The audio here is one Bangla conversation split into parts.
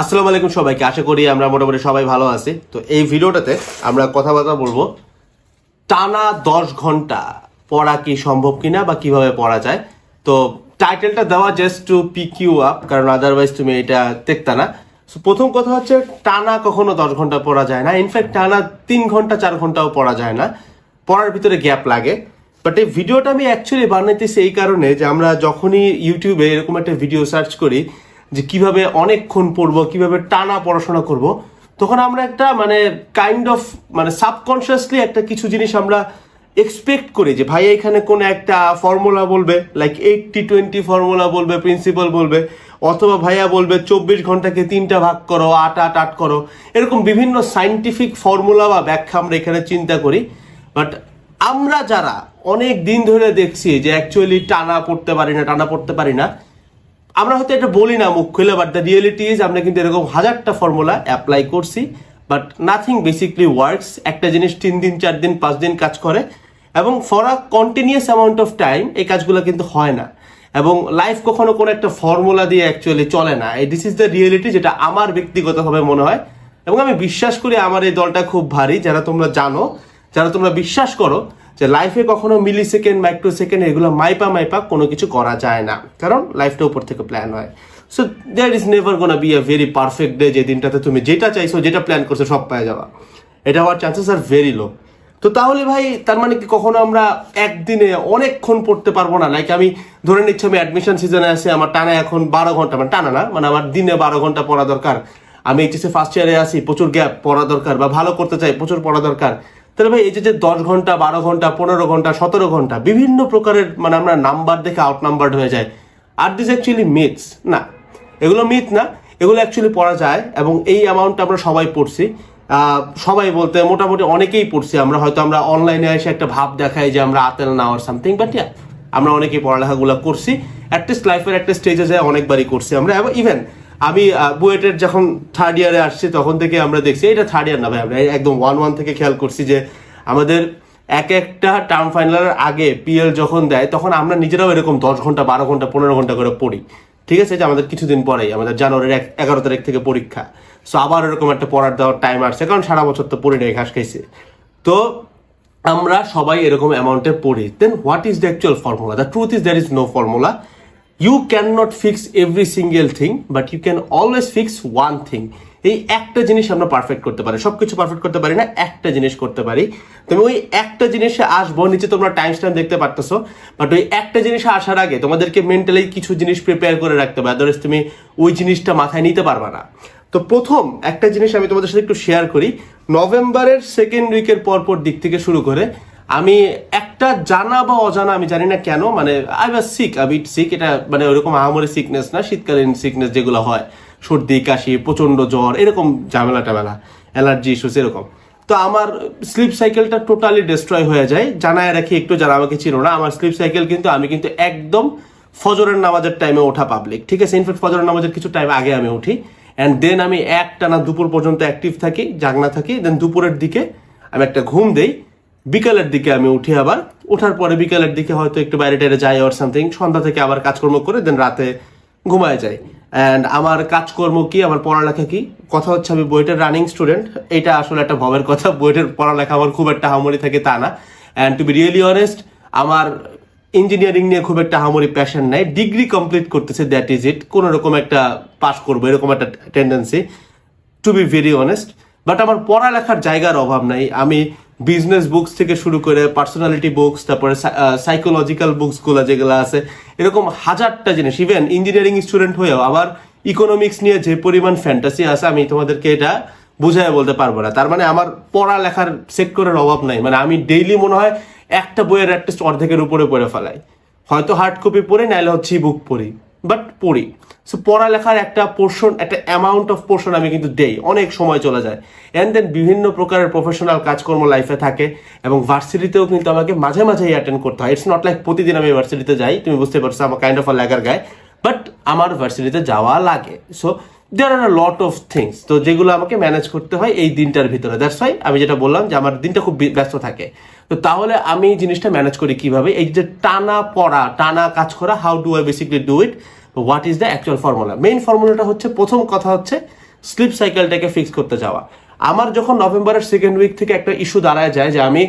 আসসালামু আলাইকুম সবাইকে। আশা করি আমরা মোটামুটি সবাই ভালো আছি। তো এই ভিডিওটাতে আমরা কথাবার্তা বলব, টানা দশ ঘণ্টা পড়া কি সম্ভব কিনা বা কীভাবে পড়া যায়? তো টাইটেলটা দেওয়া just to pick you up কারণ আদারওয়াইজ তুমি এটা দেখতা না। প্রথম কথা হচ্ছে, টানা কখনো দশ ঘণ্টা পড়া যায় না। ইনফ্যাক্ট টানা তিন ঘণ্টা, চার ঘন্টাও পড়া যায় না। পড়ার ভিতরে গ্যাপ লাগে। বাট এই ভিডিওটা আমি অ্যাকচুয়ালি বানাইতেছি এই কারণে যে আমরা যখনই ইউটিউবে এরকম একটা ভিডিও সার্চ করি যে কীভাবে অনেকক্ষণ পড়ব, কীভাবে টানা পড়াশোনা করব, তখন আমরা একটা মানে কাইন্ড অফ মানে সাবকনসিয়াসলি একটা কিছু জিনিস আমরা এক্সপেক্ট করি যে, ভাই, এখানে কোন একটা ফর্মুলা বলবে লাইক এইটটি টোয়েন্টি ফর্মুলা বলবে প্রিন্সিপাল বলবে, অথবা ভাইয়া বলবে, চব্বিশ ঘন্টাকে তিনটা ভাগ করো, আট আট আট করো। এরকম বিভিন্ন সাইন্টিফিক ফর্মুলা বা ব্যাখ্যা আমরা এখানে চিন্তা করি। বাট আমরা যারা অনেক দিন ধরে দেখছি যে অ্যাকচুয়ালি টানা পড়তে পারি না, টানা পড়তে পারি না আমরা হয়তো এটা বলি না, মুখ খুলে বাট দ্য রিয়েলিটি ইজ আমরা কিন্তু এরকম হাজারটা ফর্মুলা অ্যাপ্লাই করছি বাট নাথিং বেসিকলি ওয়ার্কস একটা জিনিস তিন দিন, চার দিন, পাঁচ দিন কাজ করে, এবং for a continuous amount of time এই কাজগুলো কিন্তু হয় না। এবং লাইফ কখনো কোনো একটা ফর্মুলা দিয়ে অ্যাকচুয়ালি চলে না। এই দিস ইজ দ্য রিয়েলিটি যেটা আমার ব্যক্তিগতভাবে মনে হয়, এবং আমি বিশ্বাস করি আমার এই দলটা খুব ভারী, যারা তোমরা জানো, যারা তোমরা বিশ্বাস করো যে লাইফে কখনো মিলি সেকেন্ড মাইক্রো সেকেন্ড এগুলো মাইপা মাইপা কোনো কিছু করা যায় না। কারণ লাইফটা উপর থেকে প্ল্যান হয়। So there is never gonna be a very perfect day যে দিনটাতে তুমি যেটা চাইছো, যেটা প্ল্যান করছ, সব পেয়ে যাওয়া এটা হওয়ার চান্সেস আর ভেরি লো তো তাহলে ভাই, তার মানে কি কখনো আমরা একদিনে অনেকক্ষণ পড়তে পারব না? লাইক আমি ধরে নিচ্ছি, আমি অ্যাডমিশন সিজনে আছি, আমার টানা এখন বারো ঘণ্টা মানে টানা না মানে আমার দিনে বারো ঘণ্টা পড়া দরকার। আমি এইচএসএ ফার্স্ট ইয়ারে আসি প্রচুর গ্যাপ পড়া দরকার বা ভালো করতে চাই, প্রচুর পড়া দরকার। তাহলে ভাই, এই যে দশ ঘণ্টা, বারো ঘণ্টা, পনেরো ঘণ্টা, সতেরো ঘণ্টা, বিভিন্ন প্রকারের মানে আমরা নাম্বার দেখে আউট নাম্বারড হয়ে যায় আর দিস অ্যাকচুয়ালি মিথস না। এগুলো মিথ না। এগুলো অ্যাকচুয়ালি পড়া যায় এবং এই অ্যামাউন্টটা আমরা সবাই পড়ছি। সবাই বলতে মোটামুটি অনেকেই পড়ছি। আমরা হয়তো আমরা অনলাইনে এসে একটা ভাব দেখাই যে আমরা আতেল না আর সামথিং বাট ইয়া আমরা অনেকেই পড়ালেখাগুলো করছি। অ্যাটলিস্ট লাইফের একটা স্টেজে যায় অনেকবারই করছি আমরা। ইভেন আমি বুয়েটের যখন থার্ড ইয়ারে আসছি, তখন থেকে আমরা দেখছি, এটা থার্ড ইয়ার না ভাই, আমরা একদম ওয়ান ওয়ান থেকে খেয়াল করছি যে আমাদের এক একটা টার্ম ফাইনালের আগে পিএল যখন দেয়, তখন আমরা নিজেরাও এরকম দশ ঘণ্টা, বারো ঘণ্টা, পনেরো ঘণ্টা করে পড়ি। ঠিক আছে? যে আমাদের কিছুদিন পরেই, আমাদের জানুয়ারির এক, এগারো তারিখ থেকে পরীক্ষা। সো আবার এরকম একটা পড়ার দেওয়ার টাইম আসছে, কারণ সারা বছর তো পড়ি নেই, ঘাস খাইছে। তো, আমরা সবাই এরকম অ্যামাউন্টে পড়ি। Then what is the actual formula the truth is there is no formula you can not fix every single thing but you can always fix one thing এই একটা জিনিস আমরা পারফেক্ট করতে পারি। সবকিছু পারফেক্ট করতে পারি না, একটা জিনিস করতে পারি। তুমি ওই একটা জিনিসে আসব, নিচে তোমরা টাইম স্ট্যাম্প দেখতে পারতেছো বাট ওই একটা জিনিসে আসার আগে তোমাদেরকে মেন্টালি কিছু জিনিস প্রিপেয়ার করে রাখতে হবে। আদারওয়াইজ তুমি ওই জিনিসটা মাথায় নিতে পারবে না। তো প্রথম একটা জিনিস আমি তোমাদের সাথে একটু শেয়ার করি। নভেম্বরের সেকেন্ড উইকের পরপর দিক থেকে শুরু করে আমি একটা জানা বা অজানা, আমি জানি না কেন মানে I was sick bit sick এটা মানে ওরকম আহামরি সিকনেস না, শীতকালীন সিকনেস যেগুলো হয়। সর্দি, কাশি প্রচণ্ড জ্বর, এরকম ঝামেলা টামেলা অ্যালার্জি ইস্যুস এরকম। তো আমার স্লিপ সাইকেলটা টোটালি ডিস্ট্রয় হয়ে যায়। জানায় রাখি একটু যারা আমাকে ছিল না, আমার স্লিপ সাইকেল কিন্তু আমি কিন্তু একদম ফজরের নামাজের টাইমে ওঠা পাবলিক ঠিক আছে? ইনফ্যাক্ট ফজরের নামাজের কিছু টাইম আগে আমি উঠি। অ্যান্ড দেন আমি একটানা দুপুর পর্যন্ত অ্যাক্টিভ থাকি, জাগনা থাকি দেন দুপুরের দিকে আমি একটা ঘুম দেই। বিকালের দিকে আমি উঠি আবার। ওঠার পরে বিকালের দিকে হয়তো একটু বাইরে টাইরে যাই অর সামথিং সন্ধ্যা থেকে আবার কাজকর্ম করে দেন রাতে ঘুমায় যাই। অ্যান্ড আমার কাজকর্ম কি? আমার পড়ালেখা কি? কথা হচ্ছে আমি বইটার রানিং স্টুডেন্ট এটা আসলে একটা ভবের কথা। বইটার পড়ালেখা আমার খুব একটা হামরি থাকে তা না। And to be really honest আমার ইঞ্জিনিয়ারিং নিয়ে খুব একটা হামরি প্যাশন নাই। ডিগ্রি কমপ্লিট করতেছে দ্যাট ইজ ইট কোনো রকম একটা পাস করব, এরকম একটা tendency to be very honest but আমার পড়ালেখার জায়গার অভাব নাই। আমি বিজনেস বুকস থেকে শুরু করে পার্সোনালিটি বুকস তারপরে সাইকোলজিক্যাল বুকসগুলো যেগুলো আছে, এরকম হাজারটা জিনিস। ইভেন ইঞ্জিনিয়ারিং স্টুডেন্ট হয়েও আবার ইকোনমিক্স নিয়ে যে পরিমাণ ফ্যান্টাসি আছে, আমি তোমাদেরকে এটা বুঝাই বলতে পারব না। তার মানে আমার পড়ালেখার সেক্টরের অভাব নাই। মানে আমি ডেইলি মনে হয় একটা বইয়ের অ্যাটলিস্ট অর্ধেকের উপরে পড়ে ফেলাই। হয়তো হার্ড কপি পড়ি, নাইলে হচ্ছে বুক পড়ি। বাট পড়ি। সো পড়ালেখার একটা পোর্শন একটা অ্যামাউন্ট অফ পোর্শন আমি কিন্তু দেই। অনেক সময় চলে যায়। অ্যান্ড দেন বিভিন্ন প্রকারের প্রফেশনাল কাজকর্ম লাইফে থাকে এবং ভার্সিটিতেও কিন্তু আমাকে মাঝে মাঝেই অ্যাটেন্ড করতে হয়। ইটস নট লাইক প্রতিদিন আমি ভার্সিটিতে যাই, তুমি বুঝতে পারছ আমার কাইন্ড অফ আ ল্যাগার গায়ে বাট আমার ভার্সিটিতে যাওয়া লাগে। So there are lot of things তো যেগুলো আমাকে ম্যানেজ করতে হয় এই দিনটার ভিতরে। দ্যাটস ওয়াই আমি যেটা বললাম যে আমার দিনটা খুব ব্যস্ত থাকে। তো তাহলে আমি এই জিনিসটা ম্যানেজ করি কীভাবে? এই যে টানা পড়া, টানা কাজ করা how do I basically do it what is the actual formula main ফর্মুলাটা হচ্ছে, প্রথম কথা হচ্ছে স্লিপ সাইকেলটাকে ফিক্স করতে যাওয়া। আমার যখন নভেম্বরের সেকেন্ড উইক থেকে একটা ইস্যু দাঁড়ায় যায় যে আমি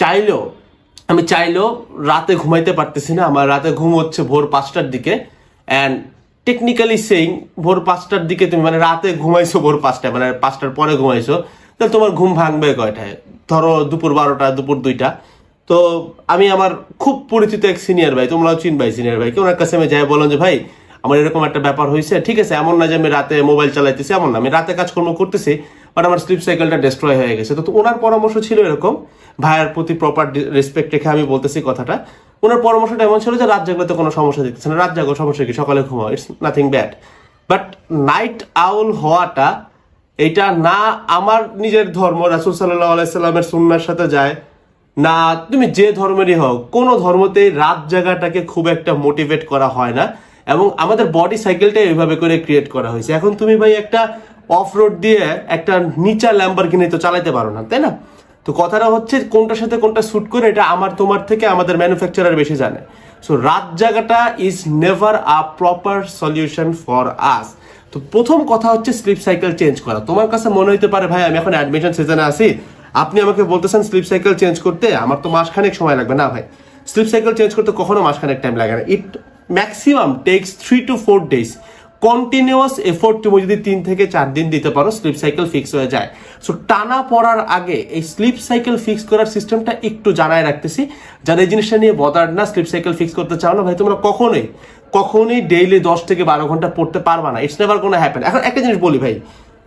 চাইলেও আমি চাইলেও রাতে ঘুমাইতে পারতেছি না। আমার রাতে ঘুম হচ্ছে ভোর পাঁচটার দিকে। অ্যান্ড টেকনিক্যালি সেইং ভোর পাঁচটার দিকে তুমি মানে রাতে ঘুমাইছো ভোর পাঁচটায় মানে পাঁচটার পরে ঘুমাইছো। তাহলে তোমার ঘুম ভাঙবে কয়টায়? ধরো দুপুর বারোটা, দুপুর দুইটা। তো আমি আমার খুব পরিচিত এক সিনিয়র ভাই, তোমরাও চিনবাই সিনিয়র ভাই। ওনার কাছে আমি যাই বললাম যে, ভাই, আমার এরকম একটা ব্যাপার হয়েছে। ঠিক আছে, এমন না যে আমি রাতে মোবাইল চালাইতেছি, এমন না। আমি রাতে কাজকর্ম করতেছি বাট আমার স্লিপ সাইকেলটা ডিস্ট্রয় হয়ে গেছে। তো ওনার পরামর্শ ছিল এরকম। ভাইয়ের প্রতি প্রপার রেসপেক্ট রেখে আমি বলতেছি কথাটা। ওনার পরামর্শটা এমন ছিল যে, রাত জাগলে তো কোনো সমস্যা দেখতেছে না। রাত জাগো, সমস্যা কি? সকালে ঘুমাও it's nothing bad but night owl হওয়াটা এটা না আমার নিজের ধর্ম, রাসুল সাল্লাহ সুন্নার সাথে যায়, না তুমি যে ধর্মেরই হও, কোনো ধর্মতেই রাত জায়গাটাকে খুব একটা মোটিভেট করা হয় না এবং আমাদের বডি সাইকেলটা এইভাবে করে ক্রিয়েট করা হয়েছে। এখন তুমি ভাই একটা অফ রোড দিয়ে একটা নিচা ল্যাম্বার কিনে তো চালাইতে পারো না, তাই না? তো কথাটা হচ্ছে কোনটার সাথে কোনটা স্যুট করে এটা আমার তোমার থেকে আমাদের ম্যানুফ্যাকচারার বেশি জানে। সো রাত জায়গাটা is never a proper solution for us তো প্রথম কথা হচ্ছে স্লিপ সাইকেল চেঞ্জ করা। তোমার কাছে মনে হইতে পারে, ভাই, আমি এখন অ্যাডমিশন সিজনে আছি। আপনি আমাকে বলতেছেন স্লিপ সাইকেল চেঞ্জ করতে, আমার তো মাসখানেক সময় লাগবে। না, ভাই স্লিপ সাইকেল চেঞ্জ করতে কখনো মাসখানেক টাইম লাগে না। It maximum takes three to four days continuous effort তুমি যদি তিন থেকে চার দিন দিতে পারো স্লিপ সাইকেল ফিক্স হয়ে যায়। সো টানা পড়ার আগে এই স্লিপ সাইকেল ফিক্স করার সিস্টেমটা একটু জানায় রাখতেছি। যারা এই জিনিসটা নিয়ে বদার না স্লিপ সাইকেল ফিক্স করতে চাও না, ভাই, তোমরা কখনোই কখনোই ডেইলি দশ থেকে বারো ঘণ্টা পড়তে পারবা না। ইটস নেভার কোনো হ্যাপেন এখন একটা জিনিস বলি ভাই,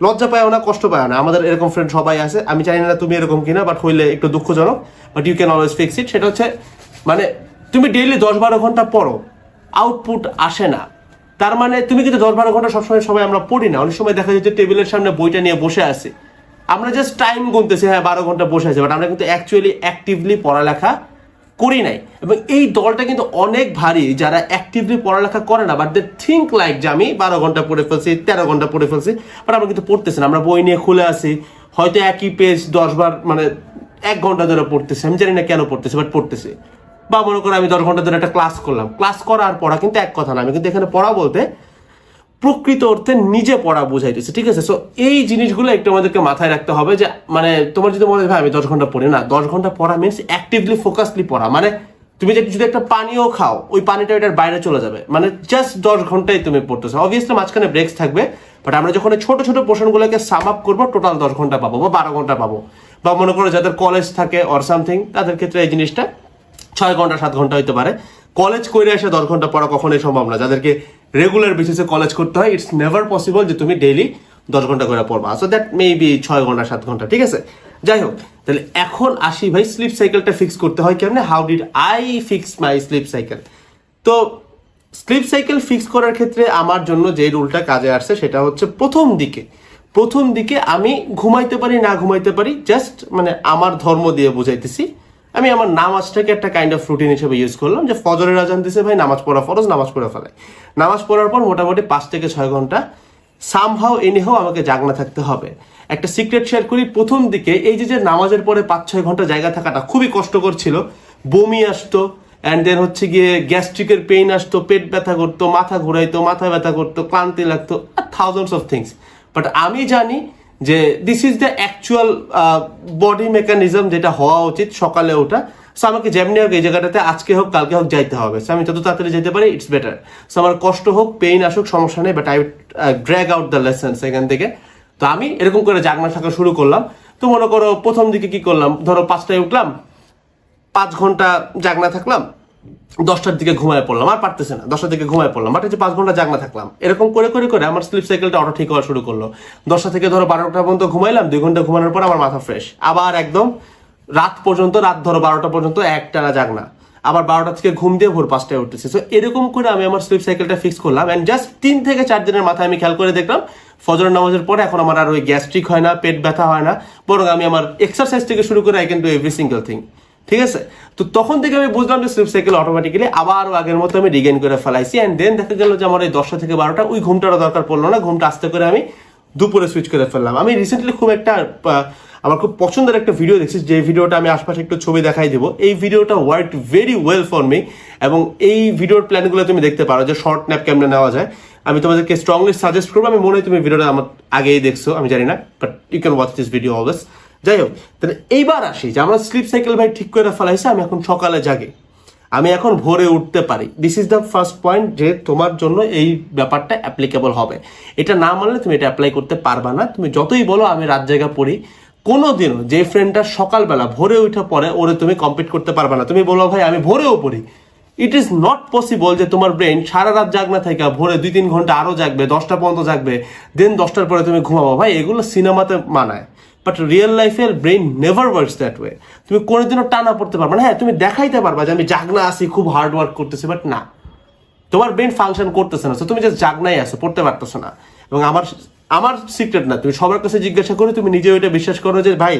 লজ্জা পায় না, কষ্ট পায় না। আমাদের এরকম ফ্রেন্ড সবাই আছে। আমি জানি না তুমি এরকম কিনা বাট হইলে একটু দুঃখজনক। But you can always fix it সেটা হচ্ছে মানে তুমি ডেইলি দশ বারো ঘণ্টা পড়ো। আউটপুট আসে না। তার মানে তুমি কিন্তু দশ বারো ঘণ্টা সবসময় সবাই আমরা পড়ি না। অনেক সময় দেখা যাচ্ছে টেবিলের সামনে বইটা নিয়ে বসে আছি। আমরা জাস্ট টাইম গুনতেছি হ্যাঁ বারো ঘণ্টা বসে আছি। বাট আমরা কিন্তু অ্যাকচুয়ালি অ্যাক্টিভলি পড়ালেখা করি নাই। এবং এই দলটা কিন্তু অনেক ভারী, যারা অ্যাক্টিভলি পড়ালেখা করে না বাট দে থিঙ্ক লাইক যে আমি বারো ঘণ্টা পড়ে ফেলছি, তেরো ঘণ্টা পড়ে ফেলছি বাট আমরা কিন্তু পড়তেছি না। আমরা বই নিয়ে খুলে আসি হয়তো একই পেজ দশ বার মানে এক ঘণ্টা ধরে পড়তেছি। আমি জানি না কেন পড়তেছি বাট পড়তেছি। বা মনে করো আমি দশ ঘণ্টা ধরে একটা ক্লাস করলাম। ক্লাস করা আর পড়া কিন্তু এক কথা না। আমি কিন্তু এখানে পড়া বলতে প্রকৃত অর্থে নিজে পড়া বুঝাইতেছে ঠিক আছে? সো এই জিনিসগুলো একটু আমাদেরকে মাথায় রাখতে হবে যে মানে তোমার যদি মনে হয় আমি দশ ঘণ্টা পড়ি না। দশ ঘণ্টা পড়া মিনস অ্যাক্টিভলি ফোকাসলি পড়া। মানে তুমি যদি একটা পানিও খাও, ওই পানিটা এটার বাইরে চলে যাবে। মানে জাস্ট দশ ঘন্টাই তুমি পড়তেছো। অবভিয়াসলি মাঝখানে ব্রেক্স থাকবে বাট আমরা যখন ছোট ছোট পোর্শনগুলোকে সাম আপ করব টোটাল দশ ঘণ্টা পাবো বা বারো ঘণ্টা পাবো। বা মনে করো যাদের কলেজ থাকে অর সামথিং তাদের ক্ষেত্রে এই জিনিসটা ছয় ঘণ্টা, সাত ঘণ্টা হইতে পারে। কলেজ করে এসে দশ ঘণ্টা পড়া কখনোই সম্ভব না। যাদেরকে রেগুলার বেসিসে কলেজ করতে হয় ইটস নেভার পসিবল যে তুমি ডেইলি দশ ঘণ্টা করে পড়বা। সো দ্যাট মে বি ছয় ঘণ্টা, সাত ঘণ্টা, ঠিক আছে? যাই হোক, তাহলে এখন আসি ভাই স্লিপ সাইকেলটা ফিক্স করতে হয় কেমনে? How did I fix my sleep cycle তো স্লিপ সাইকেল ফিক্স করার ক্ষেত্রে আমার জন্য যে রুলটা কাজে আসছে সেটা হচ্ছে প্রথম দিকে। প্রথম দিকে আমি ঘুমাইতে পারি, না ঘুমাইতে পারি জাস্ট মানে আমার ধর্ম দিয়ে বুঝাইতেছি। আমি আমার নামাজটাকে একটা কাইন্ড অফ রুটিন হিসেবে ইউজ করলাম যে ফজরের আজান দিছে ভাই, নামাজ পড়া ফরজ, নামাজ পড়ে ফেলাই নামাজ পড়ার পর মোটামুটি পাঁচ থেকে ছয় ঘণ্টা সামহাও এনিহাও আমাকে জাগনা থাকতে হবে। একটা সিক্রেট শেয়ার করি, প্রথম দিকে এই যে যে নামাজের পরে পাঁচ ছয় ঘণ্টা জায়গা থাকাটা খুবই কষ্টকর ছিল। বমি আসতো অ্যান্ড দেন হচ্ছে গিয়ে গ্যাস্ট্রিকের পেইন আসতো, পেট ব্যথা করতো, মাথা ঘুরাইতো, মাথা ব্যথা করতো, ক্লান্তি লাগতো থাউজেন্ডস অফ থিংস বাট আমি জানি যে this is the actual body mechanism যেটা হওয়া উচিত সকালে ওঠা। সো আমাকে যেমনি হোক এই জায়গাটাতে আজকে হোক, কালকে হোক যাইতে হবে। সো আমি যত তাড়াতাড়ি যেতে পারি ইটস বেটার সো আমার কষ্ট হোক পেইন আসুক, সমস্যা নেই but I drag out the lessons এখান থেকে। তো আমি এরকম করে জাগনা থাকা শুরু করলাম। তো মনে করো প্রথম দিকে কি করলাম? ধরো পাঁচটায় উঠলাম, পাঁচ ঘণ্টা জাগনা থাকলাম। দশটার দিকে ঘুমায় পড়লাম, আর পারতেছে না। দশটার দিকে ঘুমায় পড়লাম, বাট যে পাঁচ ঘণ্টা জাগনা থাকলাম। এরকম করে করে করে আমার স্লিপ সাইকেলটা অটো ঠিক হওয়া শুরু করল। দশটা থেকে ধরো বারোটা পর্যন্ত ঘুমাইলাম, দুই ঘণ্টা ঘুমানোর পর আমার মাথা ফ্রেশ আবার একদম রাত পর্যন্ত, রাত ধরো বারোটা পর্যন্ত একটানা জাগনা আবার বারোটা থেকে ঘুম দিয়ে ভোর পাঁচটায় উঠতেছে। সো এরকম করে আমি আমার স্লিপ সাইকেলটা ফিক্স করলাম অ্যান্ড জাস্ট তিন থেকে চার দিনের মাথায় আমি খেয়াল করে দেখলাম ফজর নামাজের পরে এখন আমার আর ওই গ্যাস্ট্রিক হয় না, পেট ব্যথা হয় না, বরং আমি আমার এক্সারসাইজ থেকে শুরু করে I can do every single thing ঠিক আছে? তো তখন থেকে আমি বুঝলাম যে স্লিপ সাইকেল অটোমেটিক্যালি আবারও আগের মতো আমি রিগেন করে ফেলাইছি অ্যান্ড দেন দেখা গেল যে আমার এই দশটা থেকে বারোটা, ওই ঘুমটারও দরকার পড়ল না। ঘুমটা আস্তে করে আমি দুপুরে সুইচ করে ফেললাম। আমি রিসেন্টলি খুব একটা আমার খুব পছন্দের একটা ভিডিও দেখছি, যে ভিডিওটা আমি আশপাশে একটু ছবি দেখাই দেবো। এই ভিডিওটা work very well for me এবং এই ভিডিওর প্ল্যানগুলো তুমি দেখতে পারো, যে শর্ট ন্যাপ কেমনে নেওয়া যায়। আমি তোমাদেরকে স্ট্রংলি সাজেস্ট করব। আমি মনে হয় তুমি ভিডিওটা আমার আগেই দেখছ, আমি জানি না but you can watch this video always যাই হোক তাহলে এইবার আসি যে আমার স্লিপ সাইকেল ভাই ঠিক করে ফেলাইছে, আমি এখন সকালে জাগি। আমি এখন ভোরে উঠতে পারি। This is the first point যে তোমার জন্য এই ব্যাপারটা অ্যাপ্লিকেবল হবে। এটা না মানলে তুমি এটা অ্যাপ্লাই করতে পারবা না। তুমি যতই বলো আমি রাত জায়গা পড়ি, কোনোদিনও যে ফ্রেন্ডটা সকালবেলা ভোরে উঠে পরে ওরে তুমি কমপ্লিট করতে পারবে না। তুমি বলো, ভাই, আমি ভোরেও পড়ি। ইট ইজ নট পসিবল যে তোমার ব্রেন সারা রাত জাগ না থেকে ভোরে দুই তিন ঘণ্টা আরও জাগবে, দশটা পর্যন্ত জাগবে দেন দশটার পরে তুমি ঘুমাবো। ভাই, এগুলো সিনেমাতে মানায়। বাট রিয়েল লাইফের brain never works that way তুমি কোনোদিনও টানা পড়তে পারবে না। হ্যাঁ তুমি দেখাইতে পারবা যে আমি জাগনা আছি, খুব হার্ড ওয়ার্ক করতেছি বাট না। তোমার ব্রেন ফাংশন করতেছে না। তুমি জাস্ট জাগনাই আসো পড়তে পারতেছো না। এবং আমার আমার সিক্রেট না। তুমি সবার কাছে জিজ্ঞাসা করে তুমি নিজে ওইটা বিশ্বাস করো যে, ভাই,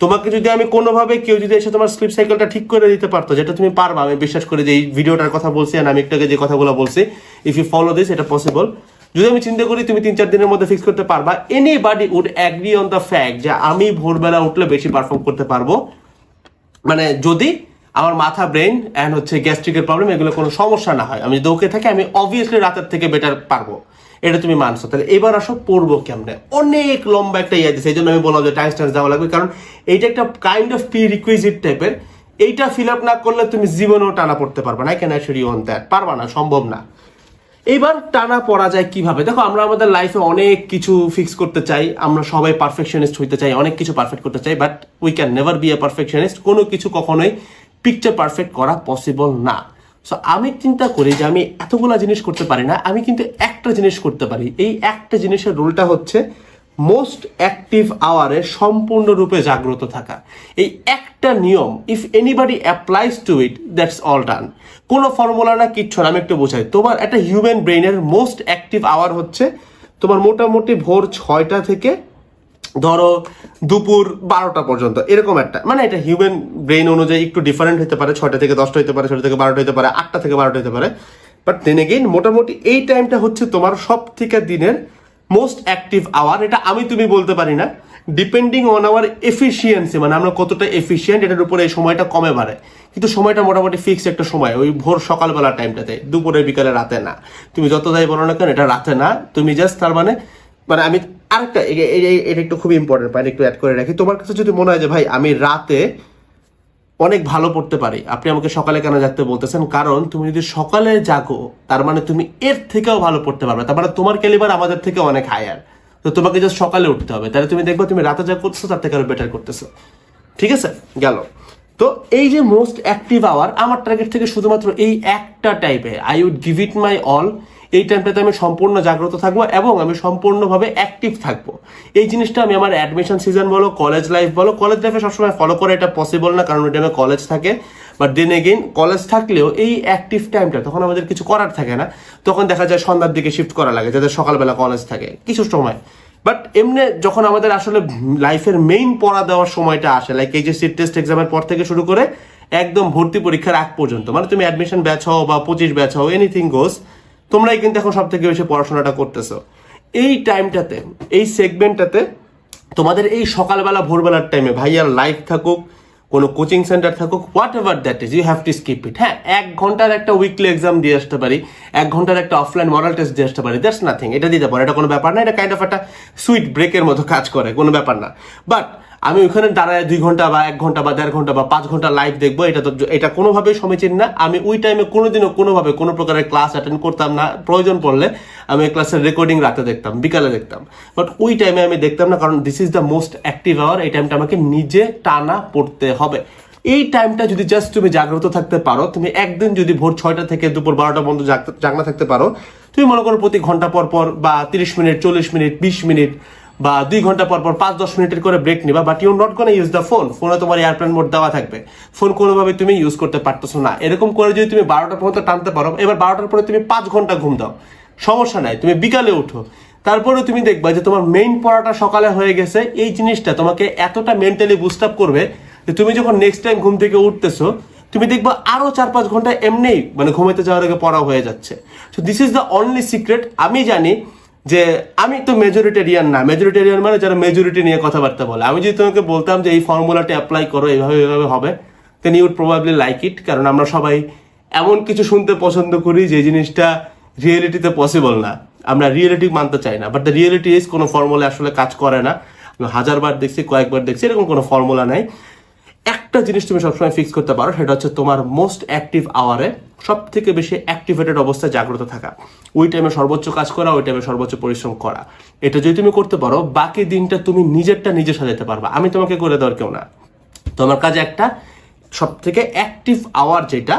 তোমাকে যদি আমি কোনোভাবে কেউ যদি এসে তোমার স্লিপ সাইকেলটা ঠিক করে দিতে পারতো, যেটা তুমি পারবা, আমি বিশ্বাস করি যে এই ভিডিওটার কথা বলছি আর আমি একটাকে যে কথাগুলো বলছি ইফ ইউ ফলো দিস এটা পসিবল যদি আমি চিন্তা করি তুমি তিন চার দিনের মধ্যে ফিক্স করতে পারবা anybody would agree on the fact যে আমি ভোরবেলা উঠলে বেশি পারফর্ম করতে পারব। মানে যদি আমার মাথা ব্রেন অ্যান্ড হচ্ছে গ্যাস্ট্রিকের প্রবলেম এগুলো কোনো সমস্যা না হয়। আমি যদি ওকে থাকি, আমি অবভিয়াসলি রাতের থেকে বেটার পারব। এটা তুমি মানছো। তাহলে এবার আসো, পড়ব কেমনে? অনেক লম্বা একটা ইয়ে আছে সেই জন্য আমি বললাম যে টাইম টাইম দেওয়া লাগবে, কারণ এইটা একটা কাইন্ড অফ প্রি রিকুইজিট টাইপের এইটা ফিল আপ না করলে তুমি জীবনেও টানা পড়তে পারবে না। ক্যান অ্যাকচুয়ালি অন দ্যাট পারবা না, সম্ভব না। এইবার টানা পড়া যায় কীভাবে? দেখো, আমরা আমাদের লাইফে অনেক কিছু ফিক্স করতে চাই। আমরা সবাই পারফেকশনিস্ট হইতে চাই, অনেক কিছু পারফেক্ট করতে চাই but we can never be a perfectionist কোনো কিছু কখনোই পিকচার পারফেক্ট করা পসিবল না। সো আমি চিন্তা করি যে আমি এতগুলা জিনিস করতে পারি না, আমি কিন্তু একটা জিনিস করতে পারি। এই একটা জিনিসের রুলটা হচ্ছে মোস্ট অ্যাক্টিভ আওয়ারে সম্পূর্ণরূপে জাগ্রত থাকা। এই একটা নিয়ম if anybody applies to it that's all done কোনো ফর্মুলা না, কিচ্ছু না, আমি একটু বোঝাই। তোমার একটা হিউম্যান ব্রেইনের মোস্ট অ্যাক্টিভ আওয়ার হচ্ছে তোমার মোটামুটি ভোর ছয়টা থেকে ধরো দুপুর বারোটা পর্যন্ত, এরকম একটা। মানে এটা হিউম্যান ব্রেইন অনুযায়ী একটু ডিফারেন্ট হতে পারে, ছয়টা থেকে দশটা হতে পারে, ছয়টা থেকে বারোটা হতে পারে, আটটা থেকে বারোটা হতে পারে। বাট দেন এগেইন মোটামুটি এই টাইমটা হচ্ছে তোমার সব থেকে দিনের মোস্ট অ্যাক্টিভ আওয়ার এটা আমি তুমি বলতে পারি না ডিপেন্ডিং অন আওয়ার এফিসিয়েন্সি মানে আমরা কতটা এফিসিয়েন্ট এটার উপরে এই সময়টা কমে বাড়ে। কিন্তু সময়টা মোটামুটি ফিক্স একটা সময়, ওই ভোর সকালবেলা টাইমটাতে দুপুরে, বিকালে, রাতে না। তুমি যত যাই বলো না কেন, এটা রাতে না, তুমি জাস্ট তার মানে মানে আমি আরেকটা এটা একটু খুব ইম্পর্টেন্ট পয়েন্ট একটু অ্যাড করে রাখি। তোমার কাছে যদি মনে হয় যে, ভাই, আমি রাতে অনেক ভালো পড়তে পারি। আপনি আমাকে সকালে কেন জাগতে বলতেছেন? কারণ তুমি যদি সকালে জাগো, তার মানে তুমি এর থেকেও ভালো পড়তে পারবে। তার মানে তোমার ক্যালিবার আমাদের থেকে অনেক হায়ার তো তোমাকে জাস্ট সকালে উঠতে হবে। তাহলে তুমি দেখবে তুমি রাতে যা করতেছো, তার থেকে আরও বেটার করতেছো। ঠিক আছে? গেল। তো এই যে মোস্ট অ্যাক্টিভ আওয়ার আমার টার্গেট থেকে শুধুমাত্র এই একটা টাইপে I would give it my all এই টাইমটাতে আমি সম্পূর্ণ জাগ্রত থাকব এবং আমি সম্পূর্ণভাবে অ্যাক্টিভ থাকব। এই জিনিসটা আমি আমার অ্যাডমিশন সিজন বলো কলেজ লাইফ বলো কলেজ লাইফে সবসময় ফলো করা এটা পসিবল না, কারণ ওই টাইমে কলেজ থাকে। বাট দেন এগেইন কলেজ থাকলেও এই অ্যাক্টিভ টাইমটা তখন আমাদের কিছু করার থাকে না। তখন দেখা যায় সন্ধ্যার দিকে শিফট করা লাগে, যাদের সকালবেলা কলেজ থাকে, কিছু সময়। বাট এমনি যখন আমাদের আসলে লাইফের মেইন পড়া দেওয়ার সময়টা আসে লাইক এই যে সিট টেস্ট এক্সামের পর থেকে শুরু করে, একদম ভর্তি পরীক্ষার আগ পর্যন্ত মানে তুমি অ্যাডমিশন ব্যাচ হও বা পঁচিশ ব্যাচ হও এনিথিং গোস তোমরাই কিন্তু এখন সব থেকে বেশি পড়াশোনাটা করতেছো। এই টাইমটাতে এই সেগমেন্টটাতে তোমাদের এই সকালবেলা, ভোরবেলার টাইমে ভাইয়ার লাইফ থাকুক, কোনো কোচিং সেন্টার থাকুক whatever that is you have to skip it হ্যাঁ এক ঘণ্টার একটা উইকলি এক্সাম দিয়ে আসতে পারি, এক ঘণ্টার একটা অফলাইন মডেল টেস্ট দিয়ে আসতে পারি দ্যাটস নাথিং এটা দিতে পারে। এটা কোনো ব্যাপার না, এটা কাইন্ড অফ একটা সুইট ব্রেকের মতো কাজ করে, কোনো ব্যাপার না। বাট আমি ওইখানে দাঁড়ায় দুই ঘণ্টা বা এক ঘণ্টা বা দেড় ঘণ্টা বা পাঁচ ঘণ্টা লাইভ দেখব, এটা তো এটা কোনোভাবেই সমীচীন না। আমি ওই টাইমে কোনোদিনও কোনোভাবে কোনো প্রকারের ক্লাস অ্যাটেন্ড করতাম না। প্রয়োজন পড়লে আমি ওই ক্লাসের রেকর্ডিং রাতে দেখতাম, বিকালে দেখতাম। বাট ওই টাইমে আমি দেখতাম না, কারণ this is the most active hour এই টাইমটা আমাকে নিজে টানা পড়তে হবে। এই টাইমটা যদি জাস্ট তুমি জাগ্রত থাকতে পারো, তুমি একদিন যদি ভোর ছয়টা থেকে দুপুর বারোটা পর্যন্ত জাগনা থাকতে পারো, তুমি মনে করো প্রতি ঘণ্টা পর পর বা তিরিশ মিনিট, চল্লিশ মিনিট, বিশ মিনিট বা দুই ঘণ্টা পর পর পাঁচ, দশ মিনিটের করে ব্রেক নিবা but you not gonna use the phone ফোনে তোমার এয়ারপ্লেন মোড দেওয়া থাকবে। ফোন কোনোভাবে তুমি ইউজ করতে পারতেছো না। এরকম করে যদি তুমি বারোটা পর্যন্ত টানতে পারো, এবার বারোটার পরে তুমি পাঁচ ঘণ্টা ঘুম দাও। সমস্যা নাই, তুমি বিকালে উঠো। তারপরে তুমি দেখবা যে তোমার মেইন পড়াটা সকালে হয়ে গেছে। এই জিনিসটা তোমাকে এতটা মেন্টালি বুস্ট আপ করবে যে তুমি যখন নেক্সট টাইম ঘুম থেকে উঠতেছো, তুমি দেখবা আরও চার, পাঁচ ঘণ্টা এমনিই মানে ঘুমাইতে যাওয়ার আগে পড়া হয়ে যাচ্ছে। So this is the only secret আমি জানি যে আমি তো মেজরিটেরিয়ান না। মেজরিটেরিয়ান মানে যারা মেজরিটি নিয়ে কথাবার্তা বলে। আমি যদি তোমাকে বলতাম যে এই ফর্মুলাটা অ্যাপ্লাই করো এইভাবে এইভাবে হবে দেন ইউড প্রবাবলি লাইক ইট কারণ আমরা সবাই এমন কিছু শুনতে পছন্দ করি যে জিনিসটা রিয়েলিটিতে পসিবল না। আমরা রিয়েলিটি মানতে চাই না। বাট দ্য রিয়েলিটি ইজ কোনো ফর্মুলা আসলে কাজ করে না। হাজারবার দেখছি, কয়েকবার দেখছি, এরকম কোনো ফর্মুলা নাই। একটা জিনিস তুমি সবসময় ফিক্স করতে পারো, সেটা হচ্ছে তোমার মোস্ট অ্যাক্টিভ আওয়ারে সব থেকে বেশি অ্যাক্টিভেটেড অবস্থায় জাগ্রত থাকা। ওই টাইমে সর্বোচ্চ কাজ করা, ওই টাইমে সর্বোচ্চ পরিশ্রম করা। এটা যদি তুমি করতে পারো, বাকি দিনটা তুমি নিজেরটা নিজে সাজাতে পারবা। আমি তোমাকে করে দেওয়ার কেউ না। তোমার কাছে একটা সব থেকে অ্যাক্টিভ আওয়ার যেটা,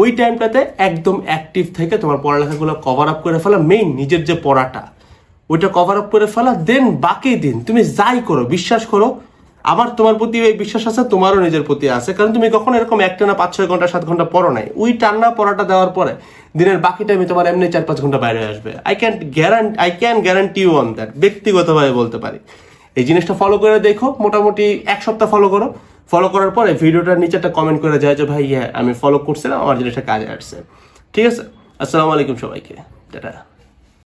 ওই টাইমটাতে একদম অ্যাক্টিভ থেকে তোমার পড়ালেখাগুলো কভার আপ করে ফেলা মেইন নিজের যে পড়াটা, ওইটা কভার আপ করে ফেলা দেন বাকি দিন তুমি যাই করো, বিশ্বাস করো আমার তোমার প্রতি এই বিশ্বাস আছে, তোমারও নিজের প্রতি আছে। কারণ তুমি কখনো এরকম একটা না পাঁচ, ছয় ঘণ্টা, সাত ঘণ্টা পড়ো নাই। ওই টান্না পড়াটা দেওয়ার পরে দিনের বাকি টাইমে তোমার এমনি চার, পাঁচ ঘণ্টা বাইরে আসবে। I can guarantee I can guarantee you on that ব্যক্তিগতভাবে বলতে পারি। এই জিনিসটা ফলো করে দেখো, মোটামুটি এক সপ্তাহ ফলো করো। ফলো করার পরে ভিডিওটার নিচে একটা কমেন্ট করে যায় যে, ভাই হ্যাঁ আমি ফলো করছিলাম, আমার জিনিসটা কাজে আসছে। ঠিক আছে? আসসালামু আলাইকুম সবাইকে। টাটা।